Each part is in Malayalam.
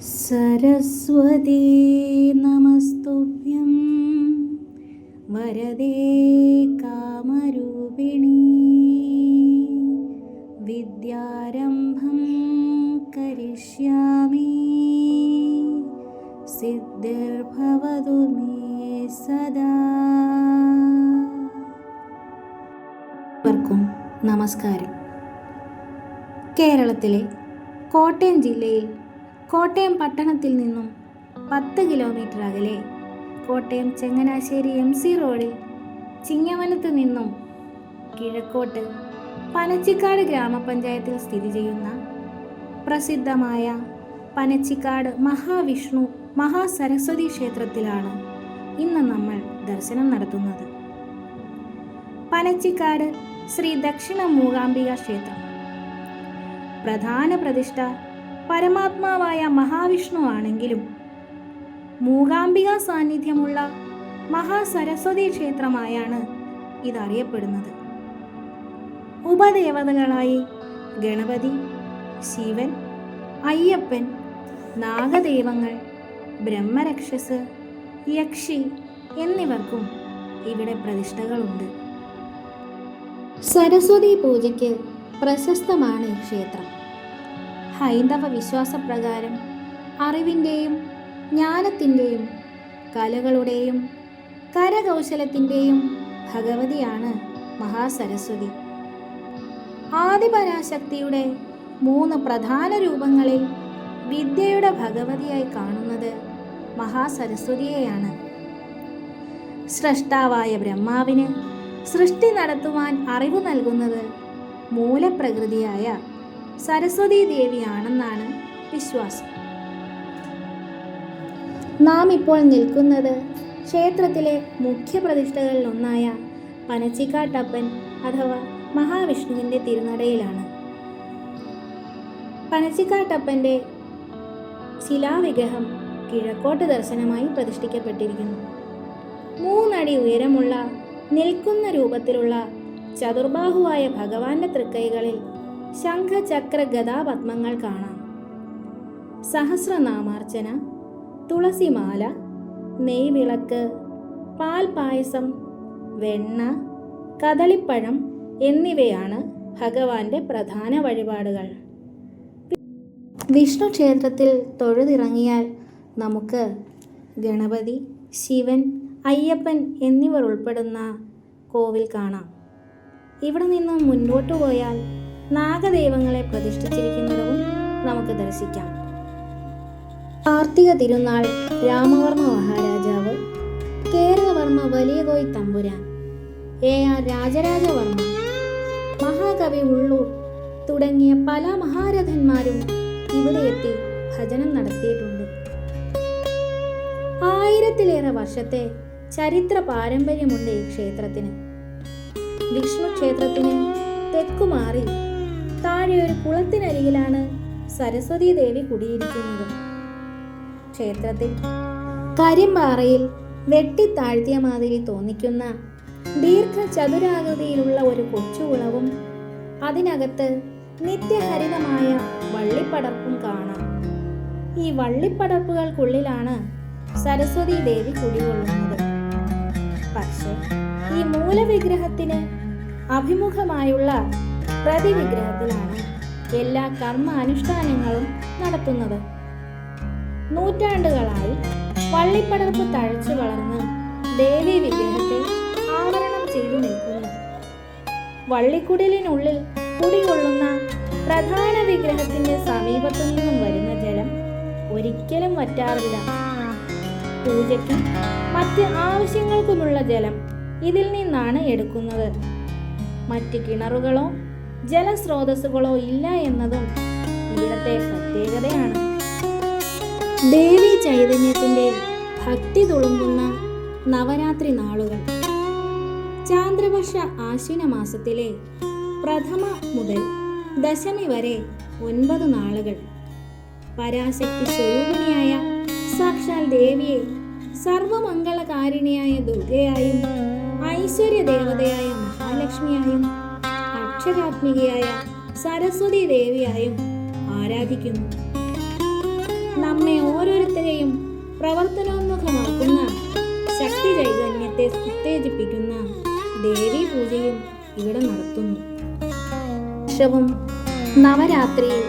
സരസ്വതീ നമസ്തുഭ്യം. വരദേ കാമരൂപിണി. വിദ്യാരംഭം കരിഷ്യാമി. സിദ്ധിർഭവതു മേ സദാ. നമസ്കാരം. കേരളത്തിലെ കോട്ടയം ജില്ലയിൽ കോട്ടയം പട്ടണത്തിൽ നിന്നും പത്ത് കിലോമീറ്റർ അകലെ. കോട്ടയം ചങ്ങനാശ്ശേരി എം സി റോഡിൽ ചിങ്ങവനത്ത് നിന്നും കിഴക്കോട്ട് പനച്ചിക്കാട് ഗ്രാമപഞ്ചായത്തിൽ സ്ഥിതി ചെയ്യുന്ന പ്രസിദ്ധമായ പനച്ചിക്കാട് മഹാവിഷ്ണു മഹാസരസ്വതി ക്ഷേത്രത്തിലാണ് ഇന്ന് നമ്മൾ ദർശനം നടത്തുന്നത്. പനച്ചിക്കാട് ശ്രീ ദക്ഷിണ മൂകാംബിക ക്ഷേത്രം. പ്രധാന പ്രതിഷ്ഠ പരമാത്മാവായ മഹാവിഷ്ണു ആണെങ്കിലും മൂകാംബിക സാന്നിധ്യമുള്ള മഹാസരസ്വതി ക്ഷേത്രമായാണ് ഇതറിയപ്പെടുന്നത്. ഉപദേവതകളായി ഗണപതി ശിവൻ അയ്യപ്പൻ നാഗദൈവങ്ങൾ ബ്രഹ്മരക്ഷസ് യക്ഷി എന്നിവർക്കും ഇവിടെ പ്രതിഷ്ഠകളുണ്ട്. സരസ്വതി പൂജയ്ക്ക് പ്രശസ്തമാണ് ഈ ക്ഷേത്രം. ഹൈന്ദവ വിശ്വാസപ്രകാരം അറിവിന്റെയും ജ്ഞാനത്തിന്റെയും കലകളുടെയും കരകൗശലത്തിന്റെയും ഭഗവതിയാണ് മഹാസരസ്വതി. ആദിപരാശക്തിയുടെ മൂന്ന് പ്രധാന രൂപങ്ങളിൽ വിദ്യയുടെ ഭഗവതിയായി കാണുന്നത് മഹാസരസ്വതിയെയാണ്. സ്രഷ്ടാവായ ബ്രഹ്മാവിന് സൃഷ്ടി നടത്തുവാൻ അറിവ് നൽകുന്നത് മൂലപ്രകൃതിയായ സരസ്വതീ ദേവിയാണെന്നാണ് വിശ്വാസം. നാം ഇപ്പോൾ നിൽക്കുന്നത് ക്ഷേത്രത്തിലെ മുഖ്യ പ്രതിഷ്ഠകളിൽ ഒന്നായ പനച്ചിക്കാട്ടപ്പൻ അഥവാ മഹാവിഷ്ണുവിന്റെ തിരുനടയിലാണ്. പനച്ചിക്കാട്ടപ്പന്റെ ശിലാവിഗ്രഹം കിഴക്കോട്ട് ദർശനമായി പ്രതിഷ്ഠിക്കപ്പെട്ടിരിക്കുന്നു. മൂന്നടി ഉയരമുള്ള നിൽക്കുന്ന രൂപത്തിലുള്ള ചതുർബാഹുവായ ഭഗവാന്റെ തൃക്കൈകളിൽ ശംഖചക്ര ഗതാപത്മങ്ങൾ കാണാം. സഹസ്രനാമാർച്ചന തുളസിമാല നെയ്വിളക്ക് പാൽ പായസം വെണ്ണ കദളിപ്പഴം എന്നിവയാണ് ഭഗവാന്റെ പ്രധാന വഴിപാടുകൾ. വിഷ്ണു ക്ഷേത്രത്തിൽ തൊഴുതിറങ്ങിയാൽ നമുക്ക് ഗണപതി ശിവൻ അയ്യപ്പൻ എന്നിവർ ഉൾപ്പെടുന്ന കോവിൽ കാണാം. ഇവിടെ നിന്ന് മുന്നോട്ട് പോയാൽ നാഗദൈവങ്ങളെ പ്രതിഷ്ഠിച്ചിരിക്കുന്നതും നമുക്ക് ദർശിക്കാം. കാർത്തിക തിരുനാൾ രാമവർമ്മ മഹാരാജാവ് കേരളവർമ്മ വലിയകോയി തമ്പുരാൻ എ ആർ രാജരാജവർമ്മ മഹാകവി ഉള്ളൂർ തുടങ്ങിയ പല മഹാരഥന്മാരും ഇവിടെ എത്തി ഭജനം നടത്തിയിട്ടുണ്ട്. ആയിരത്തിലേറെ വർഷത്തെ ചരിത്ര പാരമ്പര്യമുണ്ട് ഈ ക്ഷേത്രത്തിന്. വിഷ്ണു ക്ഷേത്രത്തിന് തെക്കുമാറി താഴെ ഒരു കുളത്തിനരികിലാണ് സരസ്വതി ദേവി കുടിയിരിക്കുന്നത്. ക്ഷേത്രത്തിൽ കരിമ്പാറയിൽ വെട്ടിത്താഴ്ത്തിയ മാതിരി തോന്നിക്കുന്ന ദീർഘ ദീർഘചതുരാകൃതിയിലുള്ള ഒരു കൊച്ചുകുളവും അതിനകത്ത് നിത്യഹരിതമായ വള്ളിപ്പടർപ്പും കാണാം. ഈ വള്ളിപ്പടർപ്പുകൾക്കുള്ളിലാണ് സരസ്വതി ദേവി കുടികൊള്ളുന്നത്. പക്ഷേ ഈ മൂലവിഗ്രഹത്തിന് അഭിമുഖമായുള്ള പ്രതിവിഗ്രഹത്തിലാണ് എല്ലാ കർമ്മ അനുഷ്ഠാനങ്ങളും നടത്തുന്നത്. നൂറ്റാണ്ടുകളായി വള്ളിപ്പടർപ്പ് തഴച്ചു വളർന്ന് ദേവി വിഗ്രഹത്തെ ആവരണം ചെയ്തു നിൽക്കുന്നു. വള്ളിക്കുടലിനുള്ളിൽ കുടികൊള്ളുന്ന പ്രധാന വിഗ്രഹത്തിന്റെ സമീപത്തു നിന്നും വരുന്ന ജലം ഒരിക്കലും വറ്റാറില്ല. പൂജയ്ക്കും മറ്റ് ആവശ്യങ്ങൾക്കുമുള്ള ജലം ഇതിൽ നിന്നാണ് എടുക്കുന്നത്. മറ്റ് കിണറുകളോ ജലസ്രോതസ്സുകളോ ഇല്ല എന്നതും ഇവിടത്തെ പ്രത്യേകതയാണ്. ദേവി ചൈതന്യത്തിന്റെ ഭക്തി തുളുമ്പുന്ന നവരാത്രി നാളുകൾ. ചാന്ദ്രവർഷ ആശ്വിന മാസത്തിലെ പ്രഥമ മുതൽ ദശമി വരെ ഒൻപത് നാളുകൾ. പരാശക്തി സ്വരൂപിണിയായ സാക്ഷാൽ ദേവിയെ സർവമംഗളകാരിണിയായ ദുർഗയായും ഐശ്വര്യ ദേവതയായ മഹാലക്ഷ്മിയായും അക്ഷരാത്മികയായ സരസ്വതി ദേവിയായും ആരാധിക്കുന്നു. നമ്മെ ഓരോരുത്തരെയും പ്രവർത്തനോന്മുഖമാക്കുന്ന ശക്തി ചൈതന്യത്തെ ഉത്തേജിപ്പിക്കുന്ന ദേവി പൂജയും ഇവിടെ നടത്തുന്നു. വർഷവും നവരാത്രിയിൽ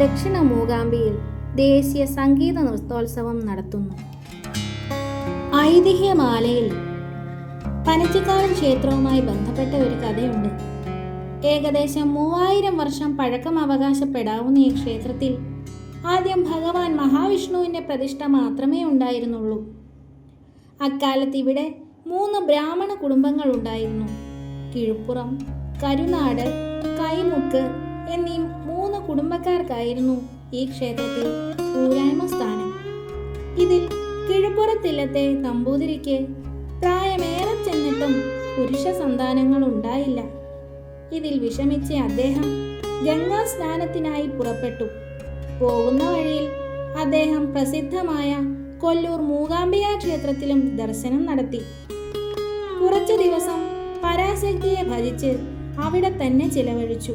ദക്ഷിണ മൂകാംബിയിൽ ദേശീയ സംഗീത നൃത്തോത്സവം നടത്തുന്നു. ഐതിഹ്യമാലയിൽ പനച്ചിക്കാടൻ ക്ഷേത്രവുമായി ബന്ധപ്പെട്ട ഒരു കഥയുണ്ട്. ഏകദേശം മൂവായിരം വർഷം പഴക്കം അവകാശപ്പെടാവുന്ന ഈ ക്ഷേത്രത്തിൽ ആദ്യം ഭഗവാൻ മഹാവിഷ്ണുവിന്റെ പ്രതിഷ്ഠ മാത്രമേ ഉണ്ടായിരുന്നുള്ളൂ. അക്കാലത്ത് ഇവിടെ മൂന്ന് ബ്രാഹ്മണ കുടുംബങ്ങൾ ഉണ്ടായിരുന്നു. കിഴുപ്പുറം കരുനാട് കൈമുക്ക് എന്നീ മൂന്ന് കുടുംബക്കാർക്കായിരുന്നു ഈ ക്ഷേത്രത്തിൽ ഊരായ്മ സ്ഥാനം. ഇതിൽ കിഴുപ്പുറത്തില്ലത്തെ നമ്പൂതിരിക്ക് പ്രായമേറെ ചെന്നിട്ടും പുരുഷ സന്താനങ്ങൾ ഉണ്ടായില്ല ഇതിൽ വിഷമിച്ച അദ്ദേഹം ഗംഗാ സ്നാനത്തിനായി പുറപ്പെട്ടു. പോകുന്ന വഴിയിൽ അദ്ദേഹം പ്രസിദ്ധമായ കൊല്ലൂർ മൂകാംബിക ക്ഷേത്രത്തിലും ദർശനം നടത്തി. കുറച്ചു ദിവസം പരാശക്തിയെ ഭജിച്ച് അവിടെ തന്നെ ചിലവഴിച്ചു.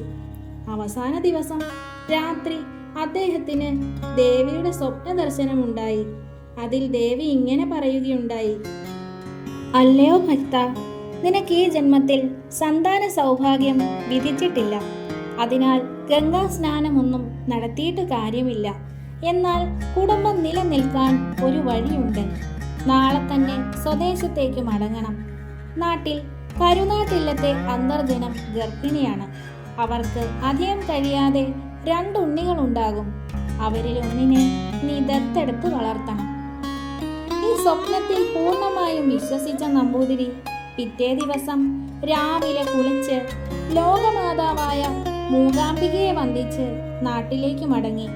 അവസാന ദിവസം രാത്രി അദ്ദേഹത്തിന് ദേവിയുടെ സ്വപ്ന ദർശനമുണ്ടായി അതിൽ ദേവി ഇങ്ങനെ പറയുകയുണ്ടായി. അല്ലയോ ഭക്ത നിനക്ക് ഈ ജന്മത്തിൽ സന്താന സൗഭാഗ്യം വിധിച്ചിട്ടില്ല. അതിനാൽ ഗംഗാ സ്നാനമൊന്നും നടത്തിയിട്ട് കാര്യമില്ല. എന്നാൽ കുടുംബം നിലനിൽക്കാൻ ഒരു വഴിയുണ്ട്. നാളെ തന്നെ സ്വദേശത്തേക്ക് മടങ്ങണം. നാട്ടിൽ കരുനാട്ടില്ലത്തെ അന്തർജനം ഗർഭിണിയാണ്. അവർക്ക് അധികം കഴിയാതെ രണ്ട് ഉണ്ണികൾ ഉണ്ടാകും അവരിൽ ഒന്നിനെ നീ ദത്തെടുത്ത് വളർത്തണം. ഈ സ്വപ്നത്തിൽ പൂർണമായും വിശ്വസിച്ച നമ്പൂതിരി പിറ്റേ ദിവസം രാവിലെ കുളിച്ച് ലോകമാതാവായ മൂകാംബികയെ വന്ദിച്ച് നാട്ടിലേക്ക് മടങ്ങി.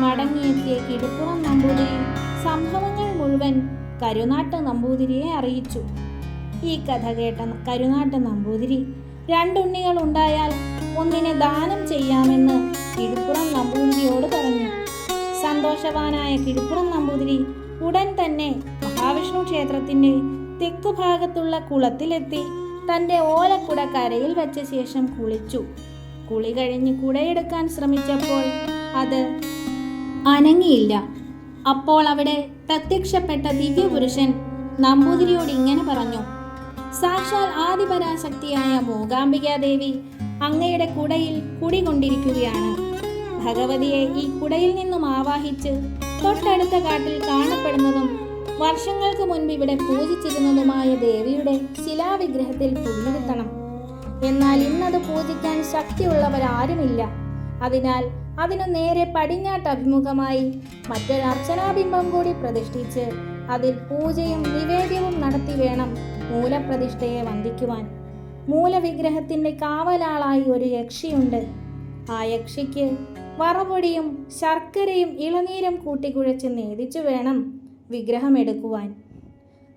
മടങ്ങിയെത്തിയ കിടുപ്പുറം നമ്പൂതിരി സംഭവങ്ങൾ മുഴുവൻ കരുനാട്ട് നമ്പൂതിരിയെ അറിയിച്ചു. ഈ കഥ കേട്ട കരുനാട്ട് നമ്പൂതിരി രണ്ടുണ്ണികൾ ഉണ്ടായാൽ ഒന്നിനെ ദാനം ചെയ്യാമെന്ന് കിടുപ്പുറം നമ്പൂതിരിയോട് പറഞ്ഞു. സന്തോഷവാനായ കിടുപ്പുറം നമ്പൂതിരി ഉടൻ തന്നെ മഹാവിഷ്ണു ക്ഷേത്രത്തിന്റെ തെക്കു ഭാഗത്തുള്ള കുളത്തിലെത്തി തന്റെ ഓലക്കുട കരയിൽ വെച്ച ശേഷം കുളിച്ചു. കുളി കഴിഞ്ഞ് കുടയെടുക്കാൻ ശ്രമിച്ചപ്പോൾ അത് അനങ്ങിയില്ല. അപ്പോൾ അവിടെ പ്രത്യക്ഷപ്പെട്ട ദിവ്യപുരുഷൻ നമ്പൂതിരിയോട് ഇങ്ങനെ പറഞ്ഞു സാക്ഷാൽ ആദിപരാശക്തിയായ മൂകാംബികാദേവി അങ്ങയുടെ കുടയിൽ കുടികൊണ്ടിരിക്കുകയാണ്. ഭഗവതിയെ ഈ കുടയിൽ നിന്നും ആവാഹിച്ച് തൊട്ടടുത്ത കാട്ടിൽ കാണപ്പെടുന്നതും വർഷങ്ങൾക്ക് മുൻപ് ഇവിടെ പൂജിച്ചിരുന്നതുമായ ദേവിയുടെ ശിലാവിഗ്രഹത്തിൽ പുല്ലിരുത്തണം എന്നാൽ ഇന്നത് പൂജിക്കാൻ ശക്തിയുള്ളവരാരുമില്ല. അതിനാൽ അതിനു നേരെ പടിഞ്ഞാട്ട് അഭിമുഖമായി മറ്റൊരു അർച്ചനാബിംബം കൂടി പ്രതിഷ്ഠിച്ച് അതിൽ പൂജയും നിവേദ്യവും നടത്തി വേണം മൂലപ്രതിഷ്ഠയെ വന്ദിക്കുവാൻ. മൂലവിഗ്രഹത്തിന്റെ കാവലാളായി ഒരു യക്ഷിയുണ്ട്. ആ യക്ഷിക്ക് വറപൊടിയും ശർക്കരയും ഇളനീരും കൂട്ടിക്കുഴച്ച് നേദിച്ചു വേണം. വിഗ്രഹമെടുക്കുവാൻ.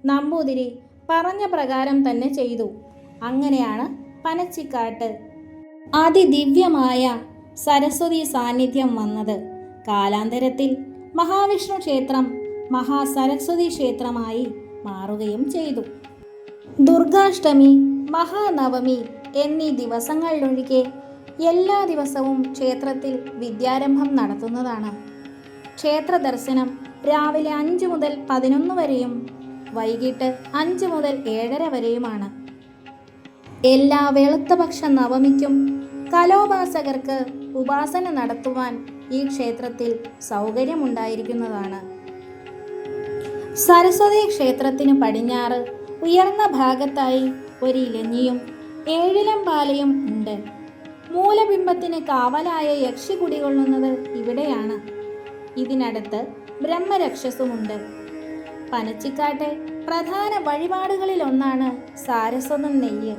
നമ്പൂതിരി പറഞ്ഞ പ്രകാരം തന്നെ ചെയ്തു. അങ്ങനെയാണ് പനച്ചിക്കാട്ട്. അതിദിവ്യമായ സരസ്വതി സാന്നിധ്യം വന്നത്. കാലാന്തരത്തിൽ മഹാവിഷ്ണു ക്ഷേത്രം മഹാസരസ്വതി ക്ഷേത്രമായി മാറുകയും ചെയ്തു. ദുർഗാഷ്ടമി മഹാനവമി എന്നീ ദിവസങ്ങളിലൊഴികെ എല്ലാ ദിവസവും ക്ഷേത്രത്തിൽ വിദ്യാരംഭം നടത്തുന്നതാണ്. ക്ഷേത്ര ദർശനം രാവിലെ അഞ്ച് മുതൽ പതിനൊന്ന് വരെയും വൈകിട്ട് അഞ്ച് മുതൽ ഏഴര വരെയുമാണ്. എല്ലാ വെളുത്തപക്ഷ നവമിക്കും കലോപാസകർക്ക് ഉപാസന നടത്തുവാൻ ഈ ക്ഷേത്രത്തിൽ സൗകര്യമുണ്ടായിരിക്കുന്നതാണ്. സരസ്വതി ക്ഷേത്രത്തിന് പടിഞ്ഞാറ് ഉയർന്ന ഭാഗത്തായി ഒരു ഇലഞ്ഞിയും ഏഴിലം പാലയും ഉണ്ട്. മൂലബിംബത്തിന് കാവലായ യക്ഷി കുടികൊള്ളുന്നത് ഇവിടെയാണ്. ഇതിനടുത്ത് ബ്രഹ്മരക്ഷസുമുണ്ട്. പനച്ചിക്കാട്ടെ പ്രധാന വഴിപാടുകളിൽ ഒന്നാണ് സാരസ്വതം നെയ്യ്.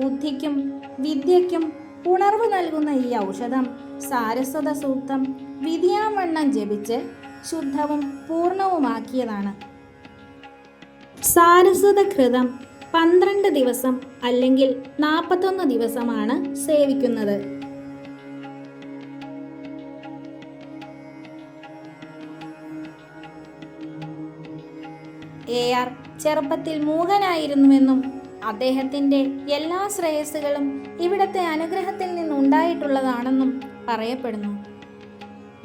ബുദ്ധിക്കും വിദ്യയ്ക്കും ഉണർവ് നൽകുന്ന ഈ ഔഷധം സാരസ്വത സൂക്തം വിധിയാമണ്ണം ജപിച്ച് ശുദ്ധവും പൂർണവുമാക്കിയതാണ്. സാരസ്വത കൃതം പന്ത്രണ്ട് ദിവസം അല്ലെങ്കിൽ നാൽപ്പത്തൊന്ന് ദിവസമാണ് സേവിക്കുന്നത്. എ ആർ ചെറുപ്പത്തിൽ മൂകനായിരുന്നുവെന്നും അദ്ദേഹത്തിന്റെ എല്ലാ ശ്രേയസ്സുകളും ഇവിടത്തെ അനുഗ്രഹത്തിൽ നിന്നുണ്ടായിട്ടുള്ളതാണെന്നും പറയപ്പെടുന്നു.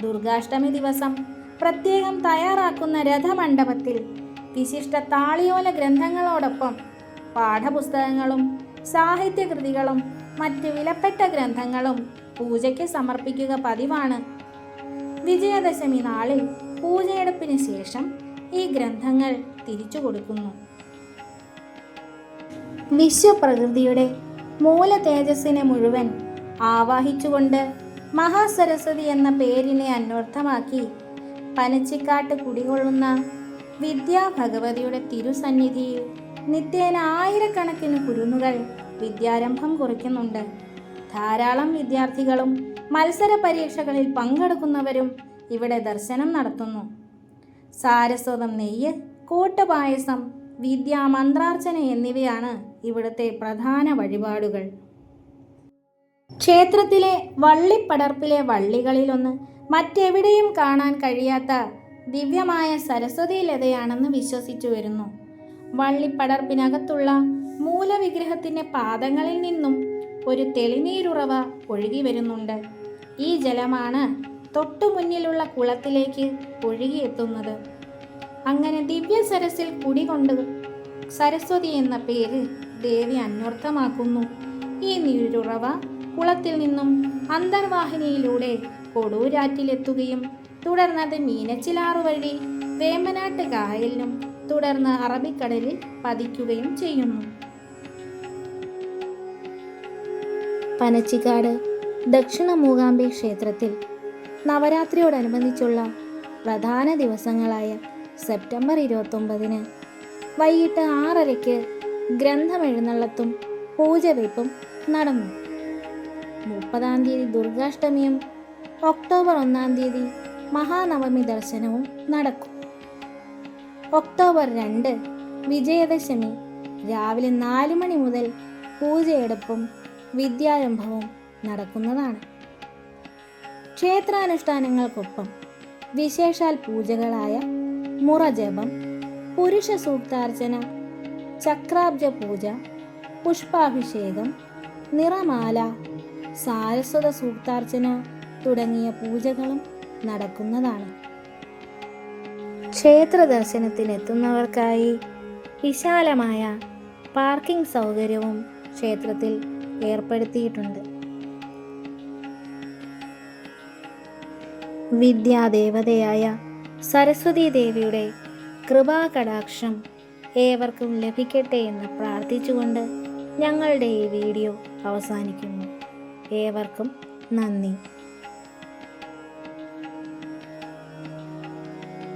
ദുർഗാഷ്ടമി ദിവസം പ്രത്യേകം തയ്യാറാക്കുന്ന രഥമണ്ഡപത്തിൽ വിശിഷ്ട താളിയോല ഗ്രന്ഥങ്ങളോടൊപ്പം പാഠപുസ്തകങ്ങളും സാഹിത്യകൃതികളും മറ്റ് വിലപ്പെട്ട ഗ്രന്ഥങ്ങളും പൂജയ്ക്ക് സമർപ്പിക്കുക പതിവാണ്. വിജയദശമി നാളിൽ പൂജയെടുപ്പിന് ശേഷം ഈ ഗ്രന്ഥങ്ങൾ തിരിച്ചു കൊടുക്കുന്നു. വിശ്വപ്രകൃതിയുടെ മൂല തേജസ്സിനെ മുഴുവൻ ആവാഹിച്ചുകൊണ്ട് മഹാസരസ്വതി എന്ന പേരിനെ അന്വർത്ഥമാക്കി പനച്ചിക്കാട്ട് കുടികൊള്ളുന്ന വിദ്യാ ഭഗവതിയുടെ തിരുസന്നിധിയിൽ നിത്യേന ആയിരക്കണക്കിന് കുരുന്നുകൾ വിദ്യാരംഭം കുറിക്കുന്നുണ്ട്. ധാരാളം വിദ്യാർത്ഥികളും മത്സര പരീക്ഷകളിൽ പങ്കെടുക്കുന്നവരും ഇവിടെ ദർശനം നടത്തുന്നു. സാരസ്വതം നെയ്യ് കൂട്ടുപായസം വിദ്യാ മന്ത്രാർച്ചന എന്നിവയാണ് ഇവിടുത്തെ പ്രധാന വഴിപാടുകൾ. ക്ഷേത്രത്തിലെ വള്ളിപ്പടർപ്പിലെ വള്ളികളിലൊന്ന് മറ്റെവിടെയും കാണാൻ കഴിയാത്ത ദിവ്യമായ സരസ്വതി ലതയാണെന്ന് വിശ്വസിച്ചു വരുന്നു. വള്ളിപ്പടർപ്പിനകത്തുള്ള മൂലവിഗ്രഹത്തിന്റെ പാദങ്ങളിൽ നിന്നും ഒരു തെളിനീരുറവ ഒഴുകി വരുന്നുണ്ട്. ഈ ജലമാണ് തൊട്ടുമുന്നിലുള്ള കുളത്തിലേക്ക് ഒഴുകിയെത്തുന്നത് അങ്ങനെ ദിവ്യ സരസിൽ കുടികൊണ്ട് സരസ്വതി എന്ന പേര് ദേവി അന്വർത്ഥമാക്കുന്നു. ഈ നീരുറവ കുളത്തിൽ നിന്നും അന്തർവാഹിനിയിലൂടെ കൊടൂരാറ്റിലെത്തുകയും തുടർന്നത് മീനച്ചിലാറു വഴി വേമ്പനാട്ട് കായലിനും തുടർന്ന് അറബിക്കടലിൽ പതിക്കുകയും ചെയ്യുന്നു. പനച്ചിക്കാട് ദക്ഷിണ മൂകാംബി ക്ഷേത്രത്തിൽ നവരാത്രിയോടനുബന്ധിച്ചുള്ള പ്രധാന ദിവസങ്ങളായ സെപ്റ്റംബർ ഇരുപത്തൊമ്പതിന് വൈകിട്ട് ആറരയ്ക്ക് ഗ്രന്ഥമെഴുന്നള്ളത്തും പൂജവെപ്പും നടന്നു. മുപ്പതാം തീയതി ദുർഗാഷ്ടമിയും ഒക്ടോബർ ഒന്നാം തീയതി മഹാനവമി ദർശനവും നടക്കും. ഒക്ടോബർ രണ്ട് വിജയദശമി രാവിലെ നാല് മണി മുതൽ പൂജയെടുപ്പും വിദ്യാരംഭവും നടക്കുന്നതാണ്. ക്ഷേത്രാനുഷ്ഠാനങ്ങൾക്കൊപ്പം വിശേഷാൽ പൂജകളായ മുറജപം പുരുഷ സൂക്താർച്ചന ചക്രാബ്ജ പൂജ പുഷ്പാഭിഷേകം നിറമാല സാരസ്വത സൂക്താർച്ചന തുടങ്ങിയ പൂജകളും നടക്കുന്നതാണ്. ക്ഷേത്ര ദർശനത്തിനെത്തുന്നവർക്കായി വിശാലമായ പാർക്കിംഗ് സൗകര്യവും ക്ഷേത്രത്തിൽ ഏർപ്പെടുത്തിയിട്ടുണ്ട്. വിദ്യാദേവതയായ സരസ്വതി ദേവിയുടെ കൃപാകടാക്ഷം ഏവർക്കും ലഭിക്കട്ടെ എന്ന് പ്രാർത്ഥിച്ചുകൊണ്ട് ഞങ്ങളുടെ ഈ വീഡിയോ അവസാനിക്കുന്നു. ഏവർക്കും നന്ദി.